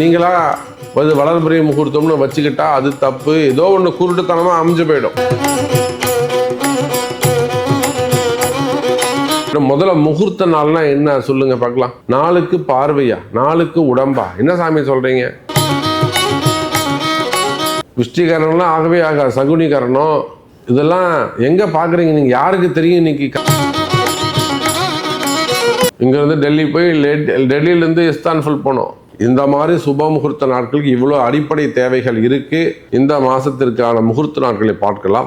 நீங்களா அது வளர்பிரிய முகூர்த்தம்னு வச்சுக்கிட்டா அது தப்பு. ஏதோ ஒன்று குருட்டுத்தனமாக அமைஞ்சு போயிடும். முதல்ல முகூர்த்த நாள்னா என்ன சொல்லுங்க பார்க்கலாம். நாளுக்கு பார்வையா? நாளுக்கு உடம்பா? என்ன சாமி சொல்றீங்க? விஷ்டிகரணம்லாம் ஆகவே ஆகாது. சகுனிகரணம் இதெல்லாம் எங்க பாக்குறீங்க நீங்க யாருக்கு தெரியும் இன்னைக்கு? இங்க இருந்து டெல்லி போய் டெல்லியில இருந்து இஸ்தான்புல் போனோம். இந்த மாதிரி சுப முகூர்த்த நாட்களுக்கு இவ்வளோ அடிப்படை தேவைகள் இருக்கு. இந்த மாசத்திற்கான முகூர்த்த நாட்களை பார்க்கலாம்.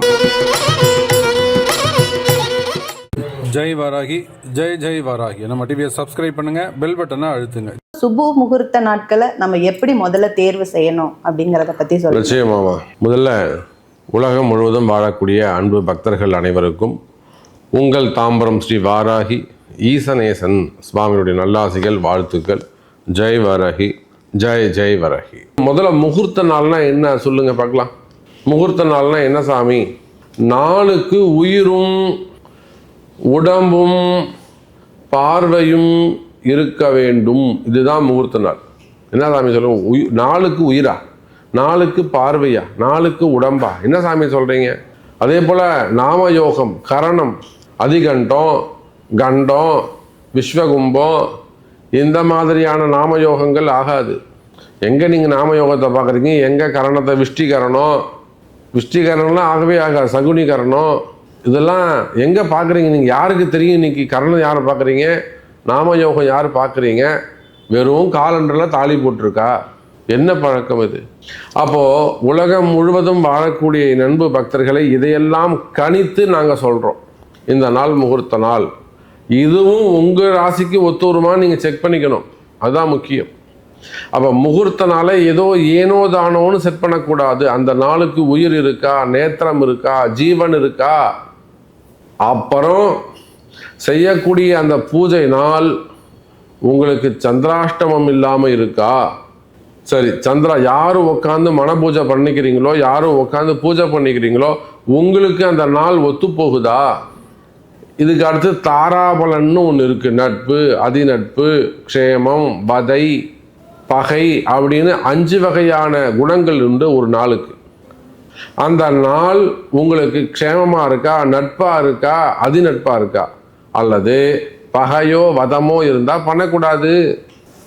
ஜெய் வாராகி ஜெய் ஜெய் வாராகி. நம்ம டிவியை சப்ஸ்கிரைப் பண்ணுங்க பெல் பட்டனை அழுத்துங்க. சுப முகூர்த்த நாட்களை நம்ம எப்படி முதல்ல தேர்வு செய்யணும் அப்படிங்கறத பத்தி சொல்லுங்க. நிச்சயமாமா முதல்ல உலகம் முழுவதும் வாழக்கூடிய அன்பு பக்தர்கள் அனைவருக்கும் உங்கள் தாம்பரம் ஸ்ரீ வாராகி ஈசனேசன் சுவாமியுடைய நல்லாசிகள் வாழ்த்துக்கள். ஜெய் வரகி ஜெய் ஜெய் வரகி முதல்ல முகூர்த்த நாள்னா என்ன? சொல்லுங்க பார்க்கலாம். முகூர்த்த நாள்னா என்ன சாமி? நாளுக்கு உயிரும் உடம்பும் பார்வையும் இருக்க வேண்டும். இதுதான் முகூர்த்த நாள். என்ன சாமி சொல்லுங்க உயி நாளுக்கு உயிரா? நாளுக்கு பார்வையா? நாளுக்கு உடம்பா? என்ன சாமி சொல்கிறீங்க அதே போல் நாம யோகம் கரணம் அதிகண்டம் கண்டம் விஸ்வகும்பம் இந்த மாதிரியான நாம யோகங்கள் ஆகாது. எங்கே நீங்கள் நாம யோகத்தை பார்க்குறீங்க? எங்கே கரணத்தை விஷ்டிகரணம் விஷ்டிகரணம்லாம் ஆகவே ஆகாது. சகுனிகரணம் இதெல்லாம் எங்கே பார்க்குறீங்க? நீங்கள் யாருக்கு தெரியும்? இன்னைக்கு கரணம் யாரை பார்க்குறீங்க? நாம யோகம் யார் பார்க்குறீங்க? வெறும் காலண்டரில் தாலி போட்டிருக்கா? என்ன பழக்கம் இது? அப்போது உலகம் முழுவதும் வாழக்கூடிய நண்பு பக்தர்களை இதையெல்லாம் கணித்து நாங்கள் சொல்கிறோம் இந்த நாள் முகூர்த்த நாள். இதுவும் உங்கள் ராசிக்கு ஒத்து வருமா செக் பண்ணிக்கணும். அதுதான் முக்கியம். அப்போ முகூர்த்த நாளை ஏதோ ஏனோ தானோன்னு செட் பண்ணக்கூடாது. அந்த நாளுக்கு உயிர் இருக்கா நேத்திரம் இருக்கா ஜீவன் இருக்கா? அப்புறம் செய்யக்கூடிய அந்த பூஜை நாள் உங்களுக்கு சந்திராஷ்டமம் இல்லாமல் இருக்கா? சரி சந்திரா யார் உட்காந்து மன பூஜை பண்ணிக்கிறீங்களோ யாரும் உட்காந்து பூஜை பண்ணிக்கிறீங்களோ உங்களுக்கு அந்த நாள் ஒத்து போகுதா இதுக்கு அடுத்து தாராபலன்னு ஒன்று இருக்குது நட்பு அதிநட்பு க்ஷேமம் வதை பகை அப்படின்னு அஞ்சு வகையான குணங்கள் உண்டு ஒரு நாளுக்கு. அந்த நாள் உங்களுக்கு க்ஷேமமாக இருக்கா நட்பாக இருக்கா அதிநட்பாக இருக்கா? அல்லது பகையோ வதமோ இருந்தால் பண்ணக்கூடாது.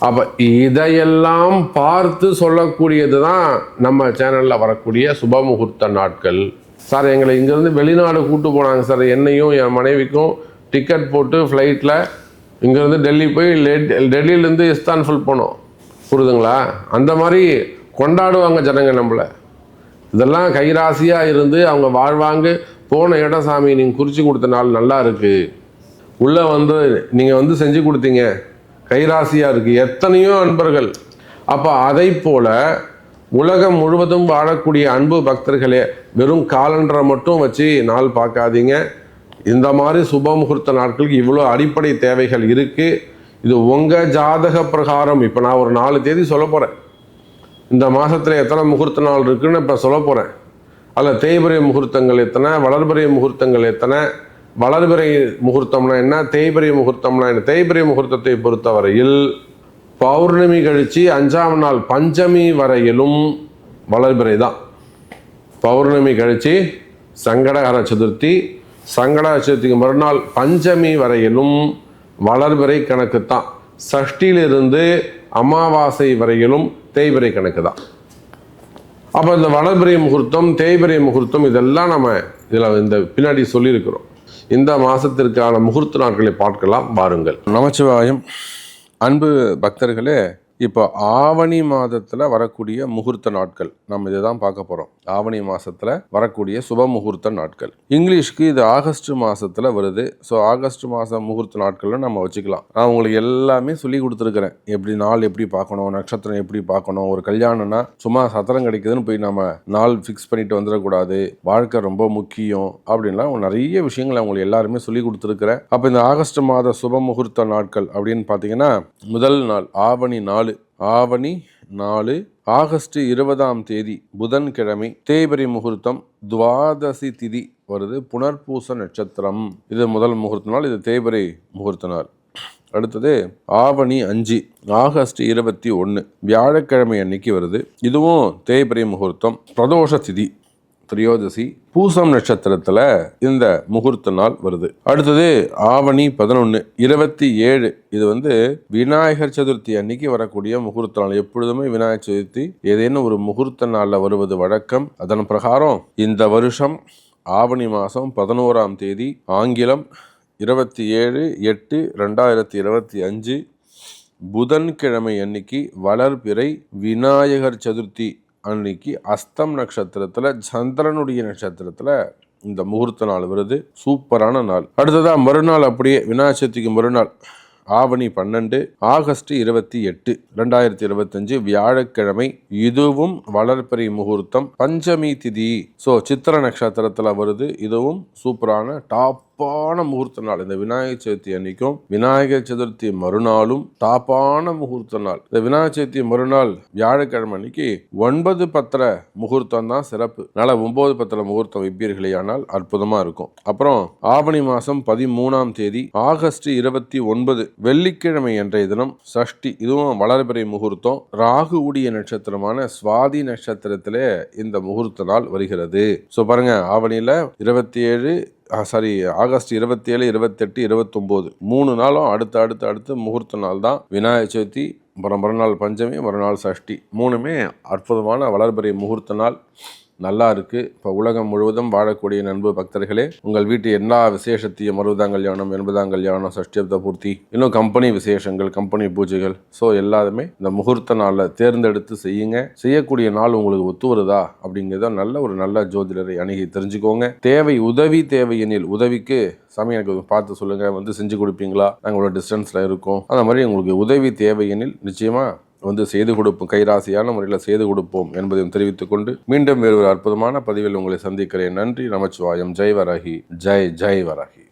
அப்போ இதையெல்லாம் பார்த்து சொல்லக்கூடியது தான் நம்ம சேனலில் வரக்கூடிய சுபமுகூர்த்த நாட்கள். சார் எங்களை இங்கேருந்து வெளிநாடு கூட்டு போனாங்க சார். என்னையும் என் மனைவிக்கும் டிக்கெட் போட்டு ஃப்ளைட்டில் இங்கேருந்து டெல்லி போய் லே- டெல்லியிலேருந்து இஸ்தான்ஃபுல் போனோம். புரியுதுங்களா? அந்த மாதிரி கொண்டாடுவாங்க ஜனங்க நம்மளை. இதெல்லாம் கைராசியாக இருந்து அவங்க வாழ்வாங்க போன இடம் சாமி நீங்கள் குறித்து கொடுத்த நாள் நல்லா இருக்குது உள்ளே வந்து நீங்கள் வந்து செஞ்சு கொடுத்தீங்க. கைராசியாக இருக்குது எத்தனையோ அன்பர்கள். அப்போ அதை போல் உலகம் முழுவதும் வாழக்கூடிய அன்பு பக்தர்களே வெறும் காலண்டரை மட்டும் வச்சு நாள் பார்க்காதீங்க. இந்த மாதிரி சுப முகூர்த்த நாட்களுக்கு இவ்வளோ அடிப்படை தேவைகள் இருக்குது இது உங்கள் ஜாதக பிரகாரம். இப்போ நான் ஒரு நாலு தேதி சொல்ல போகிறேன் இந்த மாதத்தில் எத்தனை முகூர்த்த நாள் இருக்குன்னு இப்போ சொல்ல போகிறேன் அதில் தேய்பிரை முகூர்த்தங்கள் எத்தனை வளர்பிறை முகூர்த்தங்கள் எத்தனை வளர்பிறை முகூர்த்தம்னா என்ன தேய்பிரை முகூர்த்தம்னா என்ன தேய்பிரை முகூர்த்தத்தை பொறுத்தவரையில் பௌர்ணமி கழித்து அஞ்சாம் நாள் பஞ்சமி வரையிலும் வளர்பிறை தான் பௌர்ணமி கழித்து சங்கடஹர சதுர்த்தி சங்கடகர சதுர்த்திக்கு மறுநாள் பஞ்சமி வரையிலும் வளர்பிறை கணக்கு தான் சஷ்டியிலிருந்து அமாவாசை வரையிலும் தேய்பிறை கணக்கு தான் அப்போ இந்த வளர்பிறை முகூர்த்தம் தேய்பிறை முகூர்த்தம் இதெல்லாம் நம்ம இதில் இந்த பின்னாடி சொல்லியிருக்கிறோம். இந்த மாதத்திற்கான முகூர்த்த நாட்களை பார்க்கலாம் வாருங்கள். நமச்சிவாயம். அன்பு பக்தர்களே இப்போ ஆவணி மாதத்தில் வரக்கூடிய முகூர்த்த நாட்கள் நம்ம இதை தான் பார்க்க போகிறோம் ஆவணி மாதத்தில் வரக்கூடிய சுப முகூர்த்த நாட்கள். இங்கிலீஷ்க்கு இது ஆகஸ்ட் மாதத்தில் வருது. ஸோ ஆகஸ்ட் மாதம் முகூர்த்த நாட்கள்னு நம்ம வச்சுக்கலாம். நான் உங்களுக்கு எல்லாமே சொல்லி கொடுத்துருக்குறேன். எப்படி நாள் எப்படி பார்க்கணும் நட்சத்திரம் எப்படி பார்க்கணும் ஒரு கல்யாணம்னா சும்மா சத்திரம் கிடைக்குதுன்னு போய் நம்ம நாள் ஃபிக்ஸ் பண்ணிட்டு வந்துடக்கூடாது. வாழ்க்கை ரொம்ப முக்கியம் அப்படின்லாம் நிறைய விஷயங்களை உங்களுக்கு எல்லாருமே சொல்லி கொடுத்துருக்குறேன். அப்போ இந்த ஆகஸ்ட் மாத சுப முகூர்த்த நாட்கள் அப்படின்னு பார்த்தீங்கன்னா முதல் நாள் ஆவணி நாலு. ஆவணி நாலு ஆகஸ்ட் இருபதாம் தேதி புதன்கிழமை தேய்பிரை முகூர்த்தம் துவாதசி திதி வருது புனர்பூச நட்சத்திரம். இது முதல் முகூர்த்த நாள் இது தேய்பரி முகூர்த்த நாள் அடுத்தது ஆவணி அஞ்சு ஆகஸ்ட் இருபத்தி ஒன்று வியாழக்கிழமை அன்னைக்கு வருது. இதுவும் தேய்பிரை முகூர்த்தம் பிரதோஷ திதி. திரியோதசி பூசம் நட்சத்திரத்தில் இந்த முகூர்த்த நாள் வருது. அடுத்தது ஆவணி பதினொன்று இருபத்தி ஏழு. இது வந்து விநாயகர் சதுர்த்தி அன்னைக்கு வரக்கூடிய முகூர்த்த நாள் எப்பொழுதுமே விநாயகர் சதுர்த்தி ஏதேனும் ஒரு முகூர்த்த நாளில் வருவது வழக்கம். அதன் பிரகாரம் இந்த வருஷம் ஆவணி மாதம் பதினோராம் தேதி ஆங்கிலம் இருபத்தி ஏழு எட்டு ரெண்டாயிரத்தி இருபத்தி அஞ்சு புதன்கிழமை அன்னைக்கு வளர்பிறை விநாயகர் சதுர்த்தி. அன்னைக்கு அஸ்தம் நட்சத்திரத்தில் சந்திரனுடைய நட்சத்திரத்தில் இந்த முகூர்த்த நாள் வருது. சூப்பரான நாள். அடுத்ததாக மறுநாள் அப்படியே விநாயகர் சதுர்த்திக்கு மறுநாள். ஆவணி பன்னெண்டு ஆகஸ்ட் இருபத்தி எட்டு ரெண்டாயிரத்தி இருபத்தஞ்சு வியாழக்கிழமை இதுவும் வளர்ப்பறை முகூர்த்தம். பஞ்சமி திதி. ஸோ சித்திர நட்சத்திரத்தில் வருது. இதுவும் சூப்பரான டாப் டாப்பான முகூர்த்த நாள். இந்த விநாயகர் சதுர்த்தி அன்னைக்கும் விநாயகர் சதுர்த்தி மறுநாளும் டாப்பான முகூர்த்த நாள். இந்த விநாயகர் சதுர்த்தி மறுநாள் வியாழக்கிழமை அன்னைக்கு ஒன்பது பத்திர முகூர்த்தம் தான் சிறப்பு. அதனால ஒன்பது பத்திர முகூர்த்தம் வைப்பீர்களே ஆனால் அற்புதமா இருக்கும். அப்புறம் ஆவணி மாசம் பதிமூணாம் தேதி ஆகஸ்ட் இருபத்தி ஒன்பது வெள்ளிக்கிழமை அன்றைய தினம் சஷ்டி. இதுவும் வளர்பிறை முகூர்த்தம். ராகு உடைய நட்சத்திரமான சுவாதி நட்சத்திரத்திலே இந்த முகூர்த்த நாள் வருகிறது. ஸோ பாருங்க ஆவணியில் இருபத்தி ஏழு சாரி ஆகஸ்ட் இருபத்தி ஏழு இருபத்தெட்டு இருபத்தொம்போது. மூணு நாளும் அடுத்து அடுத்து அடுத்து முகூர்த்த நாள் தான். விநாயகர் சதுர்த்தி அப்புறம் மறுநாள் பஞ்சமி மறுநாள் சஷ்டி. மூணுமே அற்புதமான வளர்பிறை முகூர்த்த நாள். நல்லா இருக்குது இப்போ உலகம் முழுவதும் வாழக்கூடிய நண்பு பக்தர்களே உங்கள் வீட்டு எல்லா விசேஷத்தையும் அறுபதாம் கல்யாணம் எண்பதாம் கல்யாணம் சஷ்டியப்த பூர்த்தி இன்னும் கம்பெனி விசேஷங்கள் கம்பெனி பூஜைகள். ஸோ எல்லாருமே இந்த முகூர்த்த நாளில் தேர்ந்தெடுத்து செய்யுங்க. செய்யக்கூடிய நாள் உங்களுக்கு ஒத்து வருதா? அப்படிங்கிறத நல்ல ஒரு நல்ல ஜோதிடரை அணுகி தெரிஞ்சுக்கோங்க. தேவை உதவி தேவை எனில் உதவிக்கு சாமி எனக்கு பார்த்து சொல்லுங்கள் வந்து செஞ்சு கொடுப்பீங்களா? நாங்களோட டிஸ்டன்ஸில் இருக்கோம். அந்த மாதிரி உங்களுக்கு உதவி தேவை எனில் வந்து செய்து கொடுப்போம் கைராசியான முறையில் செய்து கொடுப்போம் என்பதையும் தெரிவித்துக் கொண்டு மீண்டும் வேறு ஒரு அற்புதமான பதிவில் உங்களை சந்திக்கிறேன். நன்றி நமச்சிவாயம். ஜெய் வரகி. ஜெய் ஜெய் வரகி.